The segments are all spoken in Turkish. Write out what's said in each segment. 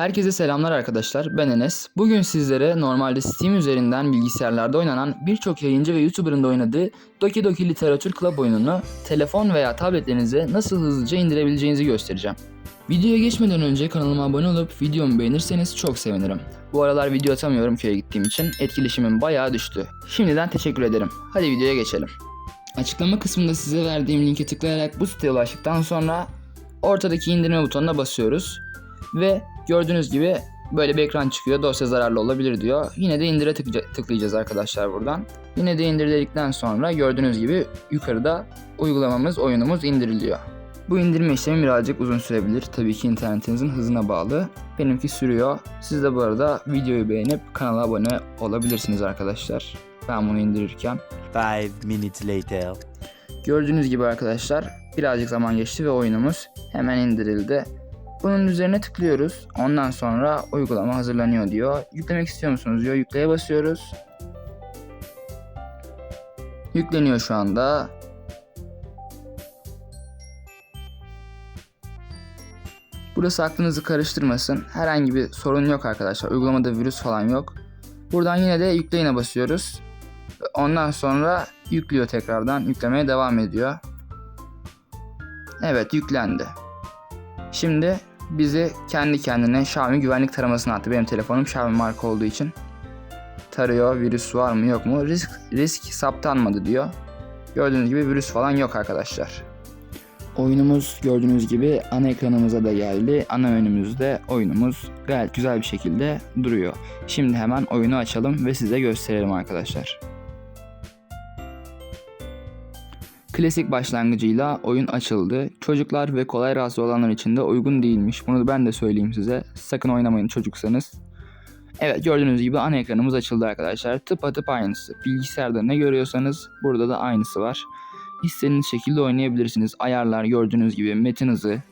Herkese selamlar arkadaşlar. Ben Enes. Bugün sizlere normalde Steam üzerinden bilgisayarlarda oynanan birçok yayıncı ve YouTuber'ın da oynadığı Doki Doki Literatür Club oyununu telefon veya tabletlerinize nasıl hızlıca indirebileceğinizi göstereceğim. Videoya geçmeden önce kanalıma abone olup videomu beğenirseniz çok sevinirim. Bu aralar video atamıyorum köye gittiğim için etkileşimim bayağı düştü. Şimdiden teşekkür ederim. Hadi videoya geçelim. Açıklama kısmında size verdiğim linke tıklayarak bu siteye ulaştıktan sonra ortadaki indirme butonuna basıyoruz. Ve gördüğünüz gibi böyle bir ekran çıkıyor. Dosya zararlı olabilir diyor. Yine de indire tıklayacağız arkadaşlar buradan. Yine de indir dedikten sonra gördüğünüz gibi yukarıda uygulamamız, oyunumuz indiriliyor. Bu indirme işlemi birazcık uzun sürebilir. Tabii ki internetinizin hızına bağlı. Benimki sürüyor. Siz de bu arada videoyu beğenip kanala abone olabilirsiniz arkadaşlar. Ben bunu indirirken. Five minutes later. Gördüğünüz gibi arkadaşlar birazcık zaman geçti ve oyunumuz hemen indirildi. Bunun üzerine tıklıyoruz. Ondan sonra uygulama hazırlanıyor diyor. Yüklemek istiyor musunuz diyor. Yükleye basıyoruz. Yükleniyor şu anda. Burası aklınızı karıştırmasın. Herhangi bir sorun yok arkadaşlar. Uygulamada virüs falan yok. Buradan yine de yükleyine basıyoruz. Ondan sonra yüklüyor tekrardan. Yüklemeye devam ediyor. Evet yüklendi. Şimdi bizi kendi kendine Xiaomi güvenlik taramasına attı. Benim telefonum Xiaomi marka olduğu için. Tarıyor virüs var mı yok mu? Risk, risk saptanmadı diyor. Gördüğünüz gibi virüs falan yok arkadaşlar. Oyunumuz gördüğünüz gibi ana ekranımıza da geldi. Ana menümüzde oyunumuz gayet güzel bir şekilde duruyor. Şimdi hemen oyunu açalım ve size gösterelim arkadaşlar. Klasik başlangıcıyla oyun açıldı. Çocuklar ve kolay rahatsız olanlar için de uygun değilmiş. Bunu ben de söyleyeyim size. Sakın oynamayın çocuksanız. Evet gördüğünüz gibi ana ekranımız açıldı arkadaşlar. Tıpatıp aynısı. Bilgisayarda ne görüyorsanız burada da aynısı var. İstediğiniz şekilde oynayabilirsiniz. Ayarlar gördüğünüz gibi metin hızı.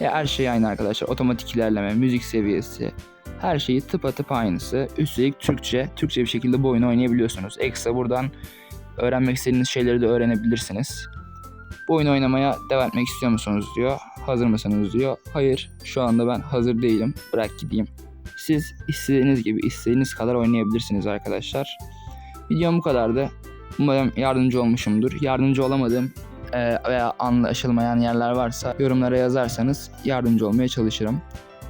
Ya her şey aynı arkadaşlar. Otomatik ilerleme, müzik seviyesi. Her şeyi tıpatıp aynısı. Üstelik Türkçe. Türkçe bir şekilde bu oyunu oynayabiliyorsunuz. Ekstra buradan öğrenmek istediğiniz şeyleri de öğrenebilirsiniz. Bu oyunu oynamaya devam etmek istiyor musunuz diyor. Hazır mısınız diyor. Hayır şu anda ben hazır değilim. Bırak gideyim. Siz istediğiniz gibi istediğiniz kadar oynayabilirsiniz arkadaşlar. Videom bu kadardı. Umarım yardımcı olmuşumdur. Yardımcı olamadığım e, veya anlaşılmayan yerler varsa yorumlara yazarsanız yardımcı olmaya çalışırım.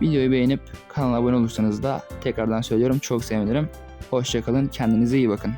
Videoyu beğenip kanala abone olursanız da tekrardan söylüyorum çok sevinirim. Hoşçakalın kendinize iyi bakın.